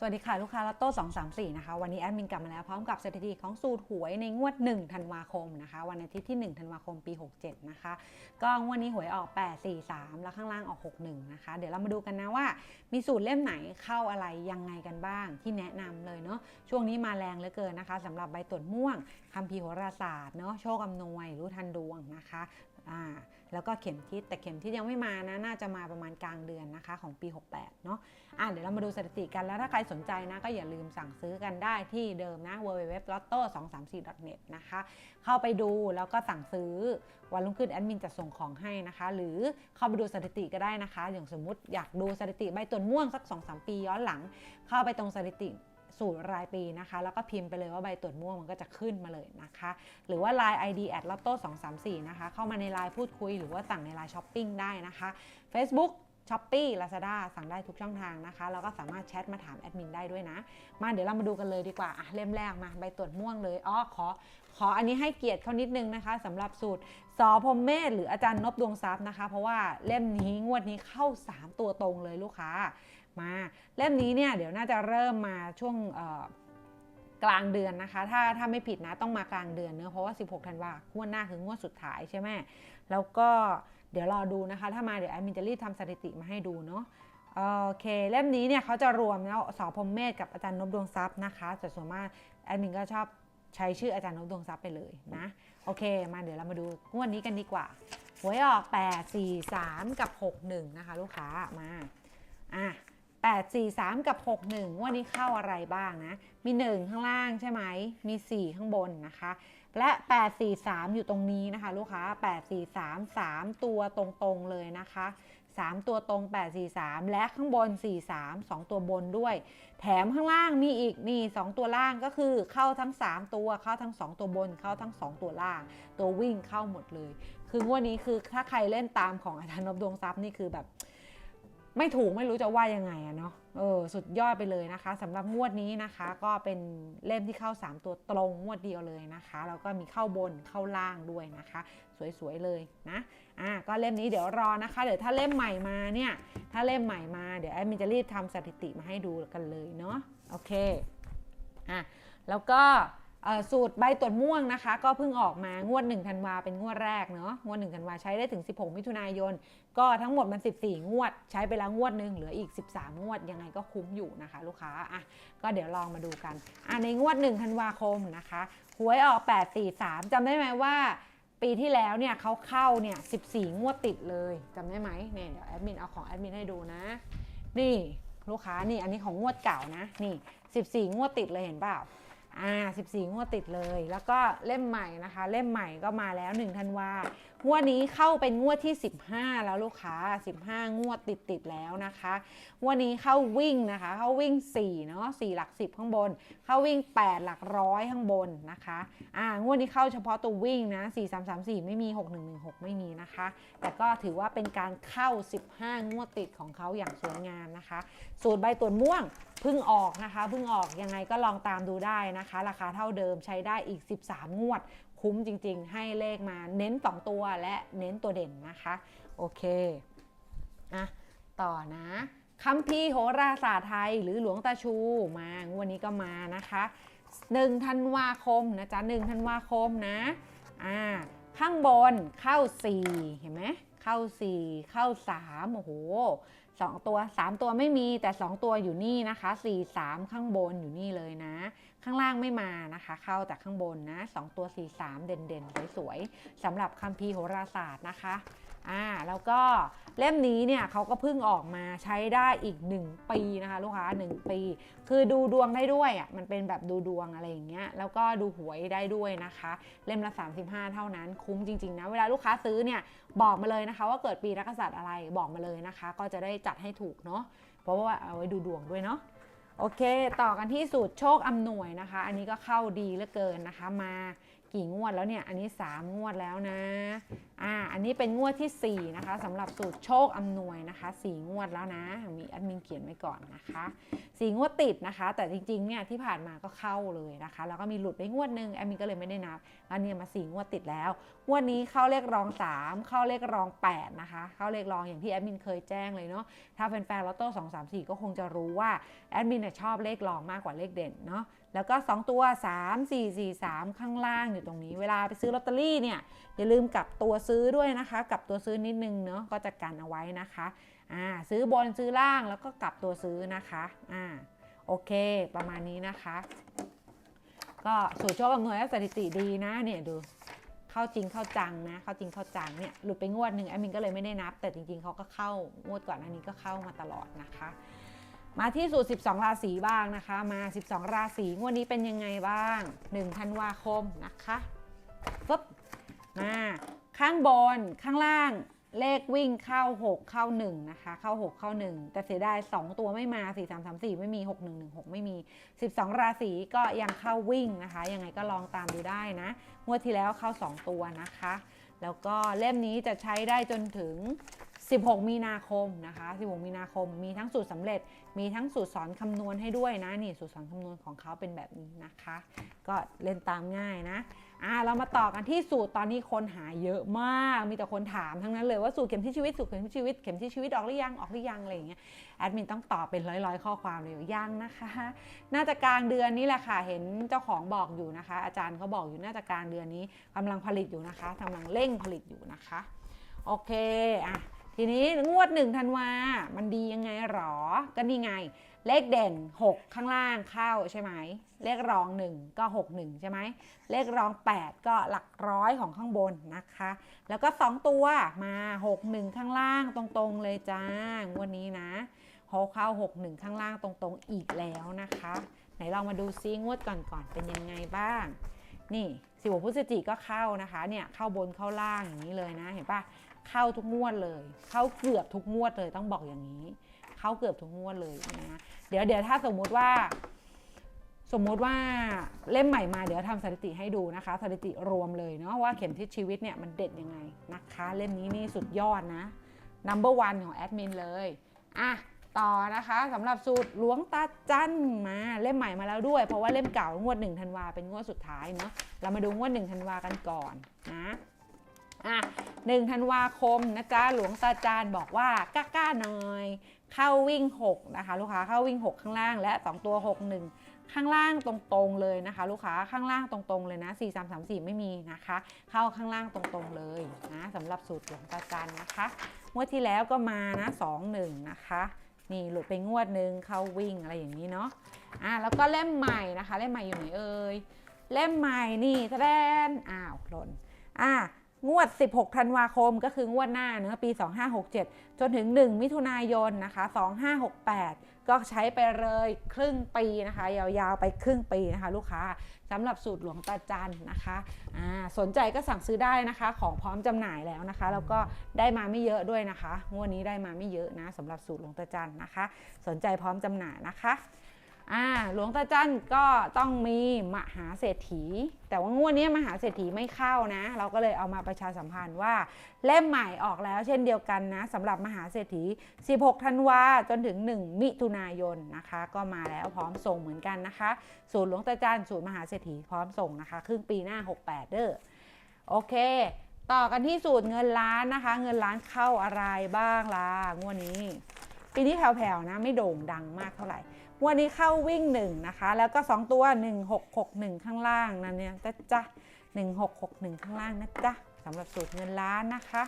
สวัสดีค่ะ ลูกค้าลอตโต้234 นะคะ วันนี้แอดมินกลับมาแล้วพร้อมกับสถิติของสูตรหวยในงวด 1 ธันวาคมนะคะ วันอาทิตย์ที่ 1 ธันวาคมปี 67 นะคะ ก็งวดนี้หวยออก 843 แล้วข้างล่างออก 61 นะคะ เดี๋ยวเรามาดูกันนะว่า มีสูตรเล่มไหนเข้าอะไรยังไงกันบ้างที่แนะนำเลยเนาะช่วงนี้มาแรงเหลือเกินนะคะสำหรับใบตรวจม่วงคัมภีร์โหราศาสตร์เนาะโชคอำนวยรู้ทันดวงนะคะอ่า แล้วก็เข็มทิศแต่เข็มทิศยังไม่มานะ น่าจะมาประมาณกลางเดือนนะคะของปี 68 เนาะอะเดี๋ยวเรามาดูสถิติกันแล้วถ้าใครสนใจนะ ก็อย่าลืมสั่งซื้อกันได้ที่เดิมนะ www.lotto234.net นะคะ เข้าไปดูแล้วก็สั่งซื้อวันรุ่งขึ้นแอดมินจะส่งของให้นะคะ หรือเข้าไปดูสถิติก็ได้นะคะ อย่างสมมุติอยากดูสถิติใบตรวม่วงสัก 2-3 ปีย้อนหลัง เข้าไปตรงสถิติ สูตรรายปีนะคะ แล้วก็พิมพ์ไปเลยว่าใบตรวจม่วงมันก็จะขึ้นมาเลยนะคะ หรือว่า Line ID at lotto 234 นะคะ เข้ามาใน Line พูดคุยหรือว่าสั่งใน Line Shopping ได้นะคะ Facebook s h o p e e Lazada สั่งได้ทุกช่องทางนะคะ แล้วก็สามารถแชทมาถามแอดมินได้ด้วยนะ มาเดี๋ยวเรามาดูกันเลยดีกว่าอะเล่มแรกมาใบตรวจม่วงเลยอ๋อขอ ขออันนี้ให้เกียรติเขานิดนึงนะคะสำหรับสูตรสอพรหมเมธหรืออาจารย์นบดวงทรัพย์นะคะ เพราะว่าเล่มนี้งวดนี้เข้า 3 ตัวตรงเลยลูกค้า มา เล่มนี้เนี่ยเดี๋ยวน่าจะเริ่มมาช่วงกลางเดือนนะคะ ถ้าถ้าไม่ผิดนะต้องมากลางเดือนเนอะเพราะว่า 16 ธันวาคมงวดหน้าคืองวดสุดท้ายใช่ไหมแล้วก็เดี๋ยวรอดูนะคะ ถ้ามาเดี๋ยวแอดมินจะรีบทำสถิติมาให้ดูเนาะโอเค เล่มนี้เนี่ยเขาจะรวมแล้วสอพรมเมธกับอาจารย์นบดวงทรัพย์นะคะแต่ส่วนมากแอดมินก็ชอบใช้ชื่ออาจารย์นบดวงทรัพย์ไปเลยนะ โอเค มาเดี๋ยวเรามาดูงวดนี้กันดีกว่าหวยออก 8 4 3 กับ 61 นะคะ ลูกค้ามาอะ 8 4 3 กับ 61งวันนี้เข้าอะไรบ้างนะ มี 1 ข้างล่างใช่ไหม มี 4 ข้างบนนะคะ และ 8 4 3 อยู่ตรงนี้นะคะ ลูกค้า 8 4 3 3 ตัวตรงๆเลยนะคะ 3 ตัวตรง 8 4 3 และข้างบน 4 3 2 ตัวบนด้วย แถมข้างล่างมีอีกนี่ 2 ตัวล่างก็คือเข้าทั้ง 3 ตัว เข้าทั้ง 2 ตัวบน เข้าทั้ง 2 ตัวล่าง ตัววิ่งเข้าหมดเลย คืองวดนี้คือถ้าใครเล่นตามของอาจารย์นบดวงทรัพย์นี่คือแบบ ไม่ถูกไม่รู้จะว่ายังไงอะเนาะเออสุดยอดไปเลยนะคะสำหรับงวดนี้นะคะ ก็เป็นเล่มที่เข้า 3 ตัวตรงงวดเดียวเลยนะคะแล้วก็มีเข้าบนเข้าล่างด้วยนะคะ สวยๆเลยนะอะก็เล่มนี้เดี๋ยวรอนะคะ เดี๋ยวถ้าเล่มใหม่มาเนี่ยถ้าเล่มใหม่มาเดี๋ยวแอดมินจะรีบทำสถิติมาให้ดูกันเลยเนาะโอเคอะแล้วก็ สูตรใบตรวจม่วงนะคะ ก็เพิ่งออกมางวด1ธันวาเป็นงวดแรกเนาะงวด1ธันวาใช้ได้ถึง 16 มิถุนายน ก็ทั้งหมดมัน 14 งวด ใช้ไปแล้วงวดหนึ่งเหลืออีก 13 งวดยังไงก็คุ้มอยู่นะคะ ลูกค้าอะก็เดี๋ยวลองมาดูกันอะในงวด1ธันวาคมนะคะหวยออก 843จำได้ไหมว่า ปีที่แล้วเนี่ยเขาเข้าเนี่ย14 งวดติดเลยจำได้ไหมเนี่ยเดี๋ยวแอดมินเอาของแอดมินให้ดูนะ นี่ลูกค้านี่อันนี้ของงวดเก่านะนี่ 14 งวดติดเลยเห็นเปล่า อ่า14 งวดติดเลย แล้วก็เล่มใหม่นะคะ เล่มใหม่ก็มาแล้ว1ธันวางวดนี้เข้าเป็นงวดที่ 15 แล้วลูกค้า 15 งวดติดติดแล้วนะคะงวดนี้เข้าวิ่งนะคะ เข้าวิ่ง4เนาะ4หลัก 10 ข้างบน เข้าวิ่ง 8 หลักร้อยข้างบนนะคะอ่างวดนี้เข้าเฉพาะตัววิ่งนะ 4 3 3 4 ไม่มี 6 1 1 6 ไม่มีนะคะ แต่ก็ถือว่าเป็นการเข้า 15 งวดติดของเขาอย่างสวยงามนะคะ สูตรใบตรวจม่วง เพิ่งออกนะคะเพิ่งออกยังไงก็ลองตามดูได้นะคะ ราคาเท่าเดิมใช้ได้อีก 13 งวด คุ้มจริง ๆ ให้เลขมาเน้น 2 ตัวและเน้นตัวเด่นนะคะ โอเคอะต่อนะคัมภีโหราศาสตร์ไทยหรือหลวงตาชูมางวดนี้ก็มานะคะ1ธันวาคมนะจ๊ะ1ธันวาคมนะอ่าข้างบนเข้า 4 เห็นไหมเข้า 4 เข้า3โอ้โห 2 ตัว 3 ตัวไม่มีแต่ 2 ตัวอยู่นี่นะคะ4 3 ข้างบนอยู่นี่เลยนะ ข้างล่างไม่มานะคะ เข้าจากข้างบนนะ 2 ตัว 4 3 เด่นๆ สวยๆสำหรับคัมภีร์โหราศาสตร์นะคะ อ่าแล้วก็เล่มนี้เนี่ยเขาก็เพิ่งออกมาใช้ได้อีก 1 ปีนะคะลูกค้า 1 ปี คือดูดวงได้ด้วยอะมันเป็นแบบดูดวงอะไรอย่างเงี้ยแล้วก็ดูหวยได้ด้วยนะคะ เล่มละ 35 เท่านั้นคุ้มจริงๆนะเวลาลูกค้าซื้อเนี่ยบอกมาเลยนะคะ ว่าเกิดปีนักษัตริย์อะไรบอกมาเลยนะคะ ก็จะได้จัดให้ถูกเนาะเพราะว่าเอาไว้ดูดวงด้วยเนาะโอเค ต่อกันที่สูตรโชคอำนวยนะคะ อันนี้ก็เข้าดีเหลือเกินนะคะ มากี่งวดแล้วเนี่ย อันนี้ 3 งวดแล้วนะ อ่า อันนี้เป็นงวดทีสี่4 นะคะสำหรับสูตรโชคอำนวยนะคะสี่งวดแล้วนะ มีแอดมินเขียนไว้ก่อนนะคะสี่งวดติดนะคะ แต่จริงๆ เนี่ยที่ผ่านมาก็เข้าเลยนะคะ แล้วก็มีหลุดไปงวดหนึ่งแอดมินก็เลยไม่ได้นับ อันนี้มาสี่งวดติดแล้ว งวดนี้เข้าเลขรอง 3 เข้าเลขรอง 8 นะคะ เข้าเลขรองอย่างที่แอดมินเคยแจ้งเลยเนาะ ถ้าแฟนๆลอตโต้2 3 4ก็คงจะรู้ว่าแอดมินเนี่ยชอบเลขรองมากกว่าเลขเด่นเนาะแล้วก็ 2 ตัว 3 4 4 3 ข้างล่างอยู่ตรงนี้ เวลาไปซื้อลอตเตอรี่เนี่ยอย่าลืมกลับตัวซื้อด้วยนะคะกลับตัวซื้อนิดนึงเนาะก็จะกันเอาไว้นะคะอ่าซื้อบนซื้อล่างแล้วก็กลับตัวซื้อนะคะอ่าโอเค ประมาณนี้นะคะ ก็สูตรโชคอำนวยและสถิติดีนะเนี่ยดูเข้าจริงเข้าจังนะเข้าจริงเข้าจังเนี่ยหลุดไปงวดหนึ่งแอดมินก็เลยไม่ได้นับ แต่จริงๆเขาก็เข้างวดก่อนอันนี้ก็เข้ามาตลอดนะคะ มาที่สูตร 12 ราศีบ้างนะคะ มา 12 ราศีงวดนี้เป็นยังไงบ้าง1ธันวาคมนะคะปึ๊บมาข้างบนข้างล่างเลขวิ่งเข้า 6 เข้า 1 นะคะ เข้า 6 เข้า 1 แต่เสียดาย 2 ตัวไม่มา 4 3 3 4 ไม่มี 6 1 1 6 ไม่มี 12 ราศีก็ยังเข้าวิ่งนะคะ ยังไงก็ลองตามดูได้นะ งวดที่แล้วเข้า 2 ตัวนะคะ แล้วก็เล่มนี้จะใช้ได้จนถึง 16 มีนาคมนะคะ 16 มีนาคม มีทั้งสูตรสำเร็จ มีทั้งสูตรสอนคำนวณให้ด้วยนะ นี่สูตรสอนคำนวณของเขาเป็นแบบนี้นะคะ ก็เล่นตามง่ายนะ อ่า เรามาต่อกันที่สูตรตอนนี้คนหาเยอะมาก มีแต่คนถามทั้งนั้นเลยว่าสูตรเข็มที่ชีวิต สูตรเข็มที่ชีวิต เข็มที่ชีวิตออกหรือยัง ออกหรือยังอะไรอย่างเงี้ย แอดมินต้องตอบเป็นร้อยๆ ข้อความเลยว่ายังนะคะ น่าจะกลางเดือนนี้แหละค่ะ เห็นเจ้าของบอกอยู่นะคะ อาจารย์เขาบอกอยู่น่าจะกลางเดือนนี้กำลังผลิตอยู่นะคะกำลังเร่งผลิตอยู่นะคะ โอเค อะ ทีนี้งวดหนึ่งธันวา มันดียังไงหรอ ก็นี่ไง เลขเด่น 6 ข้างล่างเข้าใช่ไหม เลขรอง 1 ก็ 6 1 ใช่ไหม เลขรอง 8 ก็หลักร้อยของข้างบนนะคะ แล้วก็ 2 ตัวมา 6 1 ข้างล่างตรงๆเลยจ้างวดนี้นะโฮเข้า 6 1 ข้างล่างตรงๆอีกแล้วนะคะ ไหนลองมาดูซิงวดก่อนๆเป็นยังไงบ้าง นี่สิบหกพฤศจิก็เข้านะคะ เนี่ยเข้าบนเข้าล่างอย่างนี้เลยนะ เห็นปะ เข้าทุกงวดเลย เข้าเกือบทุกงวดเลยต้องบอกอย่างนี้ เข้าเกือบทุกงวดเลยนะเดี๋ยวเดี๋ยวถ้าสมมุติว่า สมมุติว่าเล่มใหม่มาเดี๋ยวทำสถิติให้ดูนะคะ สถิติรวมเลยเนาะว่าเข็มทิศชีวิตเนี่ยมันเด็ดยังไงนะคะ เล่มนี้นี่สุดยอดนะ number one ของแอดมินเลยอะต่อนะคะสำหรับสูตรหลวงตาจันมาเล่มใหม่มาแล้วด้วย เพราะว่าเล่มเก่างวด1ธันวาเป็นงวดสุดท้ายเนาะเรามาดูงวด1ธันวากันก่อนนะ อะ1ธันวาคมนะจ๊ะหลวงตาจานบอกว่ากล้าๆหน่อย เข้าวิ่ง 6 นะคะ ลูกค้าเข้าวิ่ง 6 ข้างล่างและ 2 ตัว 6 1 ข้างล่างตรงๆเลยนะคะ ลูกค้าข้างล่างตรงๆเลยนะ4 3 3 4 ไม่มีนะคะ เข้าข้างล่างตรงๆเลยนะสำหรับสูตรหลวงตาจันนะคะงวดที่แล้วก็มานะ2 1นะคะนี่หลุดไปงวดหนึ่งเข้าวิ่งอะไรอย่างนี้เนาะอะแล้วก็เล่มใหม่นะคะ เล่มใหม่อยู่ไหนเอ่ยเล่มใหม่นี่แสดงอ้าวหล่นอะ งวด 16 ธันวาคมก็คืองวดหน้าเนื้อะปี 2567 จนถึง 1 มิถุนายนนะคะ 2568 ก็ใช้ไปเลยครึ่งปีนะคะ ยาวๆไปครึ่งปีนะคะ ลูกค้าสำหรับสูตรหลวงตาจันนะคะอ่าสนใจก็สั่งซื้อได้นะคะ ของพร้อมจำหน่ายแล้วนะคะ แล้วก็ได้มาไม่เยอะด้วยนะคะ งวดนี้ได้มาไม่เยอะนะสำหรับสูตรหลวงตาจันนะคะ สนใจพร้อมจำหน่ายนะคะ อ่าหลวงตาจันก็ต้องมีมหาเศรษฐี แต่ว่างวดนี้มหาเศรษฐีไม่เข้านะ เราก็เลยเอามาประชาสัมพันธ์ว่าเล่มใหม่ออกแล้วเช่นเดียวกันนะสำหรับมหาเศรษฐี 16 ธันวาจนถึง 1 มิถุนายนนะคะ ก็มาแล้วพร้อมส่งเหมือนกันนะคะ สูตรหลวงตาจานสูตรมหาเศรษฐีพร้อมส่งนะคะ ครึ่งปีหน้า 68 เด้อโอเค ต่อกันที่สูตรเงินล้านนะคะ เงินล้านเข้าอะไรบ้างล่ะงวดนี้ ปีนี้แผ่วๆนะไม่โด่งดังมากเท่าไหร่ วันนี้เข้าวิ่งหนึ่งนะคะ แล้วก็ 2 ตัว 1661 ข้างล่างนั่นเนี่ยจ๊ะจ๊ะ1661 ข้างล่างนะจ๊ะสำหรับสูตรเงินล้านนะคะ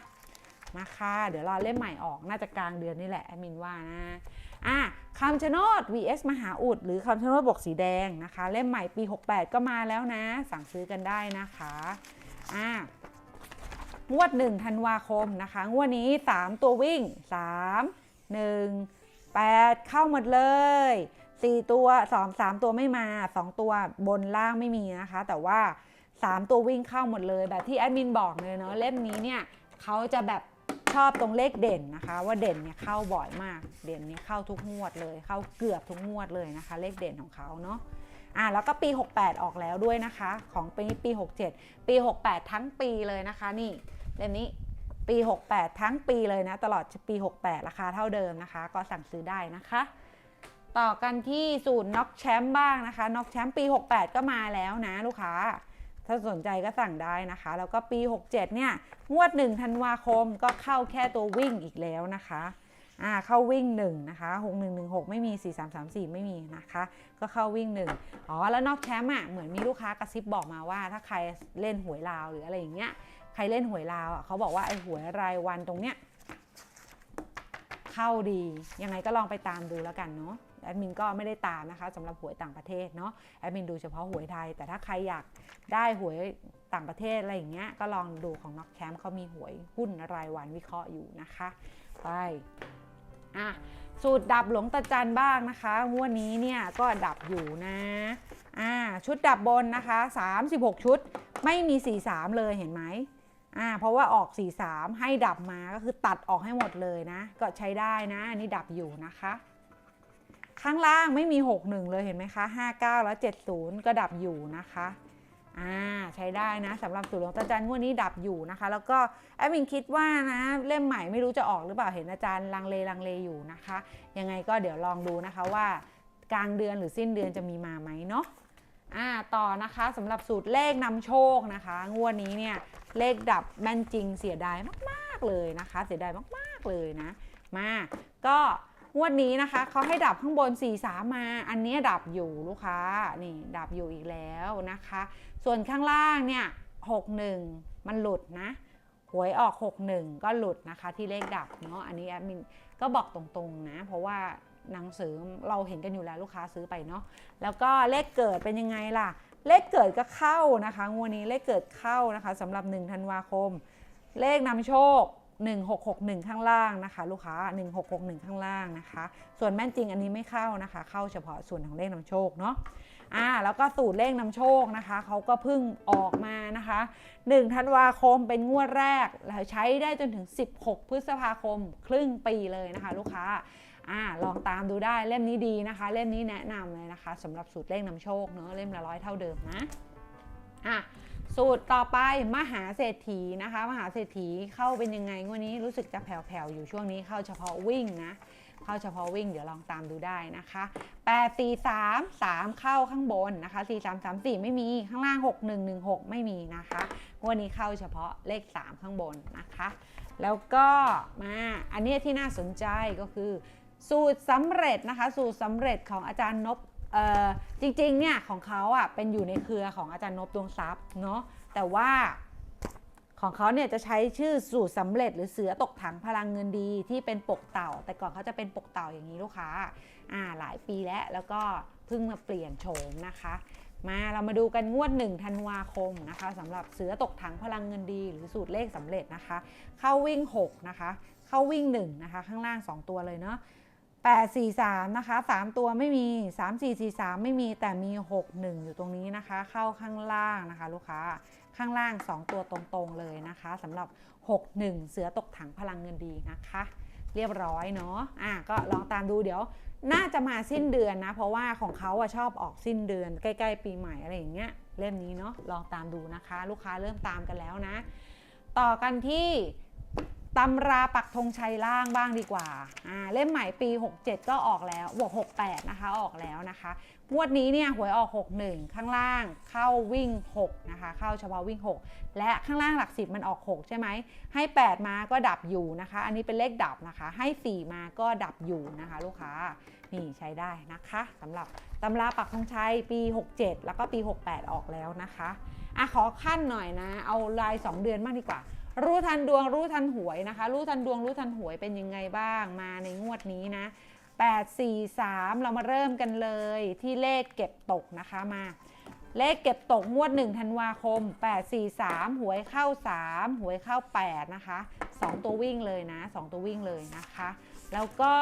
มาค่ะเดี๋ยวรอเล่มใหม่ออกน่าจะกลางเดือนนี่แหละแอมินว่านะอะคำชะโนด vs มหาอุดหรือคำชะโนดบวกสีแดงนะคะ เล่มใหม่ปี 68 ก็มาแล้วนะ สั่งซื้อกันได้นะคะอะงวด1ธันวาคมนะคะ งวดนี้ 3 ตัววิ่ง 3 1 8 เข้าหมดเลย 4ตัว2 3ตัวไม่มา2ตัวบนล่างไม่มีนะคะ แต่ว่า3ตัววิ่งเข้าหมดเลย แบบที่แอดมินบอกเลยเนาะเล่มนี้เนี่ยเขาจะแบบชอบตรงเลขเด่นนะคะ ว่าเด่นเนี่ยเข้าบ่อยมาก เด่นเนี่ยเข้าทุกงวดเลย เข้าเกือบทุกงวดเลยนะคะ เลขเด่นของเขาเนาะอ่าแล้วก็ปี 68 ออกแล้วด้วยนะคะ ของปีปี 67 ปี 68 ทั้งปีเลยนะคะ นี่เล่มนี้ปี 68 ทั้งปีเลยนะ ตลอดปี 68 ราคาเท่าเดิมนะคะ ก็สั่งซื้อได้นะคะ ต่อกันที่สูตรน็อกแชมป์บ้างนะคะน็อกแชมป์ปี 68 ก็มาแล้วนะลูกค้า ถ้าสนใจก็สั่งได้นะคะ แล้วก็ปี 67 เนี่ย งวด1ธันวาคมก็เข้าแค่ตัววิ่งอีกแล้วนะคะอ่าเข้าวิ่ง1นะคะ6116 ไม่มี 4334 ไม่มีนะคะ ก็เข้าวิ่ง 1 อ๋อ แล้วนอกแชมป์อะเหมือนมีลูกค้ากระซิบบอกมาว่า ถ้าใครเล่นหวยลาวหรืออะไรอย่างเงี้ยใครเล่นหวยลาวอะเขาบอกว่าไอ้หวยรายวันตรงเนี้ยเข้าดี ยังไงก็ลองไปตามดูแล้วกันเนาะ แอดมินก็ไม่ได้ตามนะคะสำหรับหวยต่างประเทศเนาะแอดมินดูเฉพาะหวยไทย แต่ถ้าใครอยากได้หวยต่างประเทศอะไรอย่างเงี้ยก็ลองดูของน็อกแคมป์เขามีหวยหุ้นรายวันวิเคราะห์อยู่นะคะไปอะสูตรดับหลวงตาจันบ้างนะคะงวดนี้เนี่ยก็ดับอยู่นะอ่าชุดดับบนนะคะ 36 ชุดไม่มี 43 เลยเห็นไหมอ่าเพราะว่าออก 43 ให้ดับมาก็คือตัดออกให้หมดเลยนะ ก็ใช้ได้นะอันนี้ดับอยู่นะคะ ข้างล่างไม่มี 61 เลยเห็นไหมคะ59 แล้ว 70 ก็ดับอยู่นะคะอ่าใช้ได้นะสำหรับสูตรของอาจารย์งวดนี้ดับอยู่นะคะ แล้วก็แอดมินคิดว่านะเล่มใหม่ไม่รู้จะออกหรือเปล่าเห็นอาจารย์ลังเลลังเลอยู่นะคะ ยังไงก็เดี๋ยวลองดูนะคะว่ากลางเดือนหรือสิ้นเดือนจะมีมาไหมเนาะอ่าต่อนะคะสำหรับสูตรเลขนำโชคนะคะ งวดนี้เนี่ยเลขดับแม่นจริงเสียดายมาก ๆเลยนะคะ เสียดายมาก ๆเลยนะ มาก็ งวดนี้นะคะเขาให้ดับข้างบน 4 3 มา อันนี้ดับอยู่ลูกค้านี่ดับอยู่อีกแล้วนะคะ ส่วนข้างล่างเนี่ย 61 มันหลุดนะหวยออก 61 ก็หลุดนะคะที่เลขดับเนาะอันนี้แอดมินก็บอกตรงๆนะ เพราะว่าหนังสือเราเห็นกันอยู่แล้วลูกค้าซื้อไปเนาะแล้วก็เลขเกิดเป็นยังไงล่ะ เลขเกิดก็เข้านะคะงวดนี้เลขเกิดเข้านะคะสำหรับ1ธันวาคม เลขนำโชค 1661 ข้างล่างนะคะ ลูกค้า 1661 ข้างล่างนะคะ ส่วนแม่นจริงอันนี้ไม่เข้านะคะ เข้าเฉพาะส่วนของเลขนำโชคเนาะอ่าแล้วก็สูตรเลขนำโชคนะคะเขาก็เพิ่งออกมานะคะ1ธันวาคมเป็นงวดแรกแล้วใช้ได้จนถึง 16 พฤษภาคมครึ่งปีเลยนะคะ ลูกค้าอ่าลองตามดูได้เล่มนี้ดีนะคะ เล่มนี้แนะนำเลยนะคะสำหรับสูตรเลขนำโชคเนาะเล่มละร้อยเท่าเดิมนะอะ สูตรต่อไปมหาเศรษฐีนะคะ มหาเศรษฐีเข้าเป็นยังไงงวันนี้รู้สึกจะแผ่วๆอยู่ช่วงนี้เข้าเฉพาะวิ่งนะเข้าเฉพาะวิ่งเดี๋ยวลองตามดูได้นะคะ8 4 3 3 เข้าข้างบนนะคะ4 3 3 4 ไม่มีข้างล่าง 6 1 1 6 ไม่มีนะคะงวันนี้เข้าเฉพาะเลข 3 ข้างบนนะคะ แล้วก็มาอันนี้ที่น่าสนใจก็คือ สูตรสำเร็จนะคะ สูตรสำเร็จของอาจารย์นบ จริงๆเนี่ยของเขาอะเป็นอยู่ในเครือของอาจารย์นบดวงทรัพย์เนาะแต่ว่าของเขาเนี่ยจะใช้ชื่อสูตรสำเร็จหรือเสือตกถังพลังเงินดีที่เป็นปกเต่า แต่ก่อนเขาจะเป็นปกเต่าอย่างนี้ลูกค้าอ่าหลายปีแล้วแล้วก็เพิ่งมาเปลี่ยนโฉมนะคะ มาเรามาดูกันงวด1ธันวาคมนะคะสำหรับเสือตกถังพลังเงินดี หรือสูตรเลขสำเร็จนะคะ เข้าวิ่ง 6 นะคะ เข้าวิ่ง1นะคะข้างล่าง 2 ตัวเลยเนาะ 8 4 3 นะคะ 3 ตัวไม่มี 3 4 4 3 ไม่มีแต่มี 6 1 อยู่ตรงนี้นะคะ เข้าข้างล่างนะคะ ลูกค้าข้างล่าง 2 ตัวตรงๆเลยนะคะสำหรับ 6 1 เสือตกถังพลังเงินดีนะคะ เรียบร้อยเนาะอะก็ลองตามดูเดี๋ยวน่าจะมาสิ้นเดือนนะ เพราะว่าของเขาอะชอบออกสิ้นเดือนใกล้ ๆ ปีใหม่อะไรอย่างเงี้ยเล่มนี้เนาะลองตามดูนะคะ ลูกค้าเริ่มตามกันแล้วนะ ต่อกันที่ ตำราปักธงชัยล่างบ้างดีกว่าอ่า เล่มใหม่ปี 67 ก็ออกแล้วบวก68 นะคะ ออกแล้วนะคะงวดนี้เนี่ยหวยออก 61 ข้างล่างเข้าวิ่ง 6 นะคะ เข้าเฉพาะวิ่ง 6 และข้างล่างหลักสิบมันออก 6 ใช่ไหม ให้ 8 มาก็ดับอยู่นะคะ อันนี้เป็นเลขดับนะคะ ให้ 4 มาก็ดับอยู่นะคะ ลูกค้า นี่ใช้ได้นะคะสำหรับตำราปักธงชัยปี 67 แล้วก็ปี 68 ออกแล้วนะคะอะขอขั้นหน่อยนะ เอาราย 2 เดือนบ้างดีกว่า รู้ทันดวงรู้ทันหวยนะคะ รู้ทันดวงรู้ทันหวยเป็นยังไงบ้างมาในงวดนี้นะ 8 4 3 เรามาเริ่มกันเลยที่เลขเก็บตกนะคะมา เลขเก็บตกงวด1ธันวาคม 8 4 3 หวยเข้า 3 หวยเข้า 8 นะคะ 2 ตัววิ่งเลยนะ 2 ตัววิ่งเลยนะคะ แล้วก็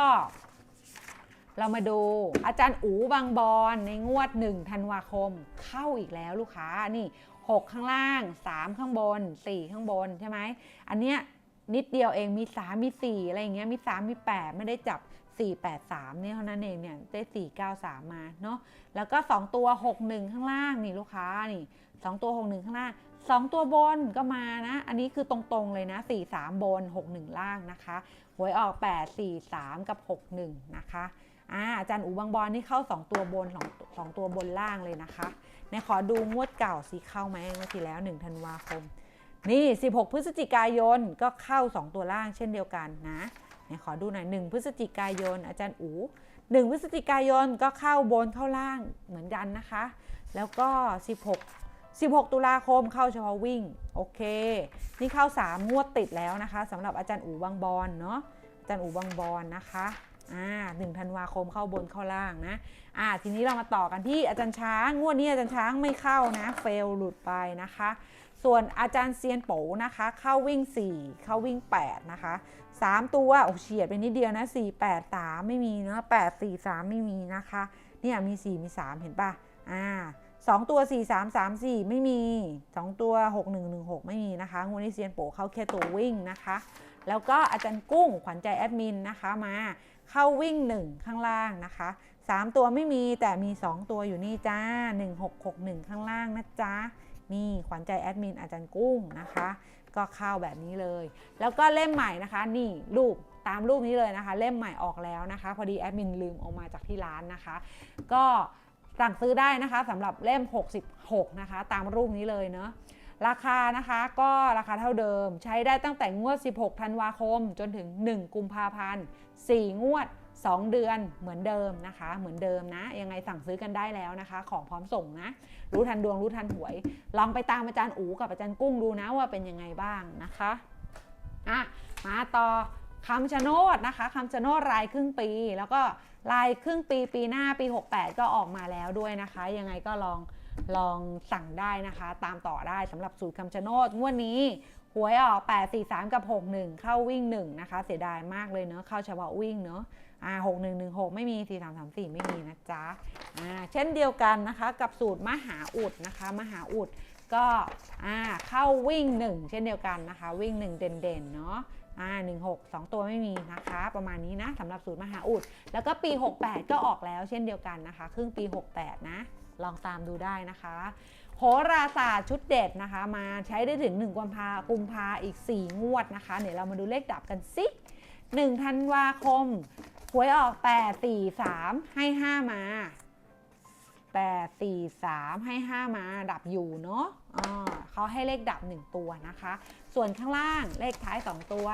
เรามาดูอาจารย์อูบางบอนในงวด1ธันวาคมเข้าอีกแล้วลูกค้านี่ 6 ข้างล่าง 3 ข้างบน 4 ข้างบนใช่ไหมอันเนี้ยนิดเดียวเองมี 3 มี 4 อะไรอย่างเงี้ยมี 3 มี 8 ไม่ได้จับ 483เนี่ยเท่านั้นเองเนี่ยได้ 493 มาเนาะแล้วก็ 2 ตัว 61 ข้างล่างนี่ลูกค้านี่ 2 ตัว 61 ข้างล่าง 2 ตัวบนก็มานะ อันนี้คือตรงๆเลยนะ 43 บน 61 ล่างนะคะหวยออก 843 กับ 61 นะคะอ่าอาจารย์อูบางบอลนี่เข้า 2 ตัวบน2 2ตัวบนล่างเลยนะคะ ในขอดูงวดเก่าสิเข้าไหมเมื่อที่แล้ว1ธันวาคม นี่ 16 พฤศจิกายนก็เข้า 2 ตัวล่างเช่นเดียวกันนะเนี่ยขอดูหน่อย1พฤศจิกายน อาจารย์อู1พฤศจิกายนก็เข้าบนเข้าล่างเหมือนกันนะคะ แล้วก็ 16 16 ตุลาคมเข้าเฉพาะวิ่ง โอเค นี่เข้า 3 งวดติดแล้วนะคะสำหรับอาจารย์อูบางบอลเนาะอาจารย์อูบางบอลนะคะ อ่าหนึ่งธันวาคมเข้าบนเข้าล่างนะอ่าทีนี้เรามาต่อกันที่อาจารย์ช้าง งวดนี้อาจารย์ช้างไม่เข้านะ เฟลหลุดไปนะคะ ส่วนอาจารย์เซียนโปนะคะ เข้าวิ่ง 4 เข้าวิ่ง 8 นะคะ 3 ตัวโอ้เฉียดไปนิดเดียวนะ 4 8 3 ไม่มีเนาะ8 4 3 ไม่มีนะคะ เนี่ยมี 4 มี 3 เห็นปะอ่า สองตัว4 3 3 4ไม่มี2ตัว6 1 1 6ไม่มีนะคะงวดนี้เซียนโปเข้าแค่ตัววิ่งนะคะ แล้วก็อาจารย์กุ้งขวัญใจแอดมินนะคะมาเข้าวิ่ง1ข้างล่างนะคะ3ตัวไม่มีแต่มี2ตัวอยู่นี่จ้า1661ข้างล่างนะจ๊ะนี่ขวัญใจแอดมินอาจารย์กุ้งนะคะ ก็เข้าแบบนี้เลย แล้วก็เล่มใหม่นะคะ นี่รูปตามรูปนี้เลยนะคะ เล่มใหม่ออกแล้วนะคะ พอดีแอดมินลืมออกมาจากที่ร้านนะคะ ก็ สั่งซื้อได้นะคะสำหรับเล่ม 66 นะคะ ตามรูปนี้เลยเนาะราคานะคะก็ราคาเท่าเดิม ใช้ได้ตั้งแต่งวด 16 ธันวาคม จนถึง 1 กุมภาพันธ์ 4 งวด 2 เดือนเหมือนเดิมนะคะ เหมือนเดิมนะ ยังไงสั่งซื้อกันได้แล้วนะคะ ของพร้อมส่งนะ รู้ทันดวงรู้ทันหวย ลองไปตามอาจารย์อูกับอาจารย์กุ้งดูนะว่าเป็นยังไงบ้างนะคะอะมาต่อ คำชะโนดนะคะคำชะโนดรายครึ่งปี แล้วก็รายครึ่งปีปีหน้าปี 68 ก็ออกมาแล้วด้วยนะคะ ยังไงก็ลองลองสั่งได้นะคะ ตามต่อได้สำหรับสูตรคำชะโนดงวดนี้หวยออก 843 กับ 61 เข้าวิ่ง 1 นะคะ เสียดายมากเลยเนอะเข้าเฉพาะวิ่งเนอะอ่า6116ไม่มี4334ไม่มีนะจ๊ะอ่าเช่นเดียวกันนะคะกับสูตรมหาอุดนะคะ มหาอุดก็อ่าเข้าวิ่ง1เช่นเดียวกันนะคะ วิ่ง1เด่นๆเนาะ อ่า16 2 ตัวไม่มีนะคะ ประมาณนี้นะสำหรับสูตรมหาอุด แล้วก็ปี 68 ก็ออกแล้วเช่นเดียวกันนะคะ ครึ่งปี 68 นะ ลองตามดูได้นะคะโหราศาสตร์ชุดเด็ดนะคะ มาใช้ได้ถึง 1 กุมภากุมภาอีก 4 งวดนะคะ เดี๋ยวเรามาดูเลขดับกันสิ1ธันวาคมหวยออก 8 4 3 ให้ 5 มา8 4 3 ให้ 5 มาดับอยู่เนาะอ่าเขาให้เลขดับ 1 ตัวนะคะ ส่วนข้างล่างเลขท้าย 2 ตัว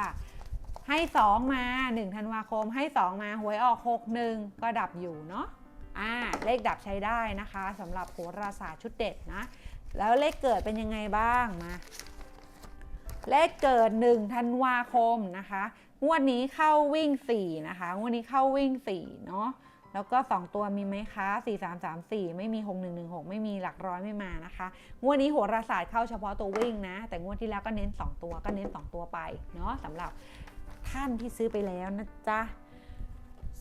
ให้ 2 มา1ธันวาคมให้ 2 มาหวยออก 6 1 ก็ดับอยู่เนาะอ่าเลขดับใช้ได้นะคะสำหรับโหราศาสตร์ชุดเด็ดนะ แล้วเลขเกิดเป็นยังไงบ้างมา เลขเกิด1ธันวาคมนะคะงวดนี้เข้าวิ่ง 4 นะคะงวดนี้เข้าวิ่ง4เนาะ แล้วก็ 2 ตัวมีไหมคะ 4 3 3 4 ไม่มี 6 1 1 6 ไม่มีหลักร้อยไม่มานะคะ งวดนี้โหราศาสตร์เข้าเฉพาะตัววิ่งนะ แต่งวดที่แล้วก็เน้น 2 ตัวก็เน้น 2 ตัวไปเนาะสำหรับท่านที่ซื้อไปแล้วนะจ๊ะ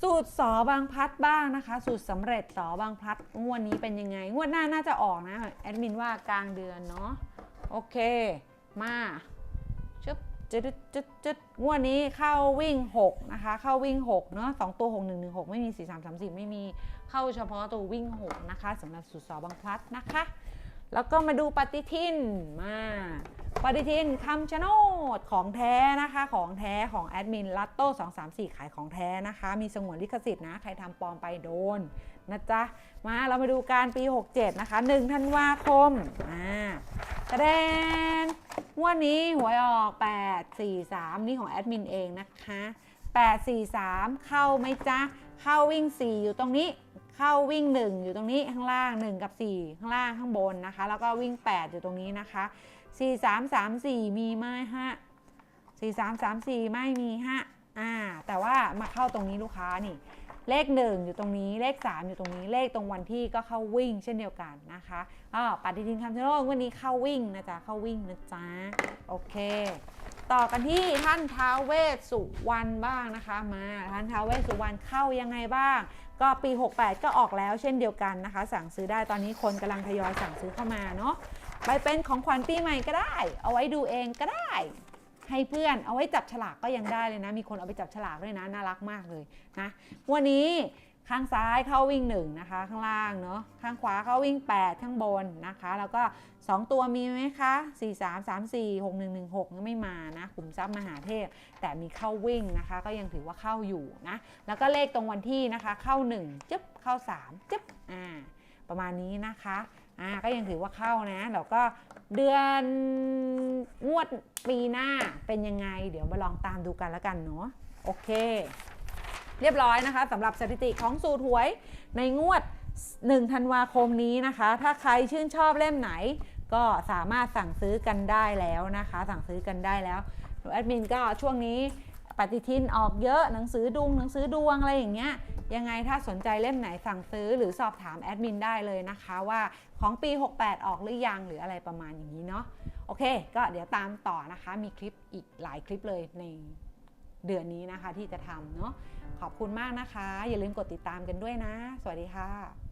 สูตรสอบางพัดบ้างนะคะ สูตรสำเร็จสอบางพัดงวดนี้เป็นยังไง งวดหน้าน่าจะออกนะแอดมินว่ากลางเดือนเนาะโอเค มา จุดจุดจุดงวดนี้เข้าวิ่ง 6 นะคะ เข้าวิ่ง 6 เนาะสองตัว 6 1 1 6 ไม่มี 4 3 3 4 ไม่มีเข้าเฉพาะตัววิ่ง 6 นะคะสำหรับสูตรสอบางพลัดนะคะ แล้วก็มาดูปฏิทินมาปฏิทินคำชะโนดของแท้นะคะ ของแท้ของแอดมินลัตโต้234 ขายของแท้นะคะ มีสงวนลิขสิทธิ์นะ ใครทำปลอมไปโดน นะจ๊ะ มาเรามาดูการปี 67 นะคะ1ธันวาคมอ่าแสดงงวดนี้หวยออก 843 นี่ของแอดมินเองนะคะ843 เข้าไหมจ๊ะ เข้าวิ่ง 4 อยู่ตรงนี้ เข้าวิ่ง 1 อยู่ตรงนี้ข้างล่าง 1 กับ 4 ข้างล่างข้างบนนะคะ แล้วก็วิ่ง 8 อยู่ตรงนี้นะคะ 4 3 3 4 มีไหมฮะ4 3 3 4 ไม่มีฮะอ่าแต่ว่ามาเข้าตรงนี้ลูกค้านี่ เลข 1 อยู่ตรงนี้เลข 3 อยู่ตรงนี้เลขตรงวันที่ก็เข้าวิ่งเช่นเดียวกันนะคะอ๋อปฏิทินคำชะโนดวันนี้เข้าวิ่งนะจ๊ะเข้าวิ่งนะจ๊ะโอเค ต่อกันที่ท่านท้าวเวสสุวรรณบ้างนะคะ มาท่านท้าวเวสสุวรรณเข้ายังไงบ้าง ก็ปี 68 ก็ออกแล้วเช่นเดียวกันนะคะ สั่งซื้อได้ตอนนี้คนกำลังทยอยสั่งซื้อเข้ามาเนาะไปเป็นของขวัญปีใหม่ก็ได้ เอาไว้ดูเองก็ได้ ให้เพื่อนเอาไว้จับฉลากก็ยังได้เลยนะ มีคนเอาไปจับฉลากด้วยนะน่ารักมากเลยนะวันนี้ข้างซ้ายเข้าวิ่ง1นะคะข้างล่างเนาะข้างขวาเข้าวิ่ง 8 ข้างบนนะคะ แล้วก็ 2 ตัวมีไหมคะ4 3 3 4 6 1 1 6ไม่มานะขุมทรัพย์มหาเทพ แต่มีเข้าวิ่งนะคะ ก็ยังถือว่าเข้าอยู่นะแล้วก็เลขตรงวันที่นะคะ เข้า 1จึ๊บเข้า 3จึ๊บอ่าประมาณนี้นะคะ อ่าก็ยังถือว่าเข้านะแล้วก็เดือนงวดปีหน้าเป็นยังไง เดี๋ยวมาลองตามดูกันแล้วกันเนาะโอเค เรียบร้อยนะคะสำหรับสถิติของสูตรหวยในงวด1ธันวาคมนี้นะคะ ถ้าใครชื่นชอบเล่มไหน ก็สามารถสั่งซื้อกันได้แล้วนะคะ สั่งซื้อกันได้แล้วแอดมินก็ช่วงนี้ปฏิทินออกเยอะหนังสือดุงหนังสือดวงอะไรอย่างเงี้ย ยังไงถ้าสนใจเล่มไหนสั่งซื้อหรือสอบถามแอดมินได้เลยนะคะว่าของปี 68 ออกหรือยังหรืออะไรประมาณอย่างนี้เนาะโอเค ก็เดี๋ยวตามต่อนะคะ มีคลิปอีกหลายคลิปเลยในเดือนนี้นะคะที่จะทำเนาะขอบคุณมากนะคะ อย่าลืมกดติดตามกันด้วยนะ สวัสดีค่ะ